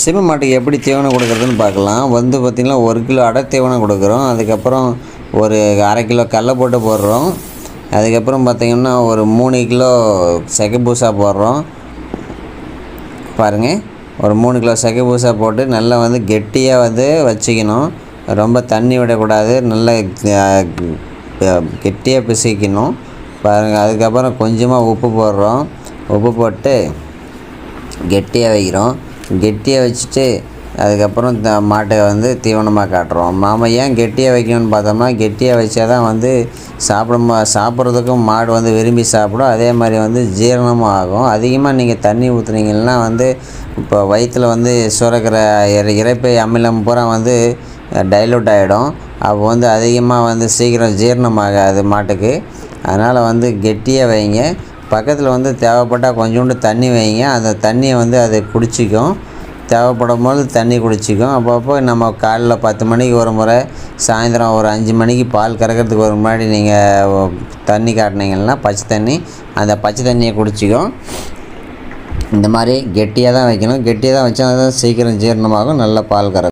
சீமை மாட்டுக்கு எப்படி தீவனம் கொடுக்குறதுன்னு பார்க்கலாம். வந்து பார்த்திங்கன்னா ஒரு கிலோ அடை தீவனம் கொடுக்குறோம். அதுக்கப்புறம் ஒரு அரை கிலோ கடல போட்டு போடுறோம். அதுக்கப்புறம் பார்த்திங்கன்னா ஒரு மூணு கிலோ செகப்பூசா போடுறோம். பாருங்கள் ஒரு மூணு கிலோ செகப்பூசா போட்டு நல்லா வந்து கெட்டியாக வந்து வச்சுக்கணும். ரொம்ப தண்ணி விடக்கூடாது. நல்லா கெட்டியாக பிசைக்கணும். பாருங்கள் அதுக்கப்புறம் கொஞ்சமாக உப்பு போடுறோம். உப்பு போட்டு கெட்டியாக வைக்கிறோம். கெட்டியாக வச்சுட்டு அதுக்கப்புறம் த மாட்டை வந்து தீவனமாக காட்டுறோம். நாம் ஏன் கெட்டியாக வைக்கணும்னு பார்த்தோம்னா கெட்டியாக வச்சா தான் வந்து சாப்பிடும் சாப்பிட்றதுக்கும் மாடு வந்து விரும்பி சாப்பிடும். அதே மாதிரி வந்து ஜீரணமும் ஆகும். அதிகமாக நீங்கள் தண்ணி ஊற்றுனீங்கன்னா வந்து இப்போ வயிற்றில் வந்து சுரக்கிற இறை இறைப்பை அமிலம் பூரா வந்து டைலூட் ஆகிடும் அப்போ வந்து அதிகமாக வந்து சீக்கிரம் ஜீரணமாகாது மாட்டுக்கு. அதனால் வந்து கெட்டியாக வைங்க. பக்கத்தில் வந்து தேவைப்பட்டால் கொஞ்சோண்டு தண்ணி வைங்க. அந்த தண்ணியை வந்து அது குடிச்சிக்கும். தேவைப்படும் போது தண்ணி குடிச்சிக்கும். அப்பப்போ நம்ம காலைல பத்து மணிக்கு ஒரு முறை சாயந்தரம் ஒரு அஞ்சு மணிக்கு பால் கறக்கிறதுக்கு ஒரு முன்னாடி நீங்கள் தண்ணி காட்டினீங்கன்னா பச்சை தண்ணி அந்த பச்சை தண்ணியை குடிச்சிக்கும். இந்த மாதிரி கெட்டியாக தான் வைக்கணும். கெட்டியாக தான் வச்சா தான் சீக்கிரம் ஜீரணமாகும். நல்ல பால் கறக்கும்.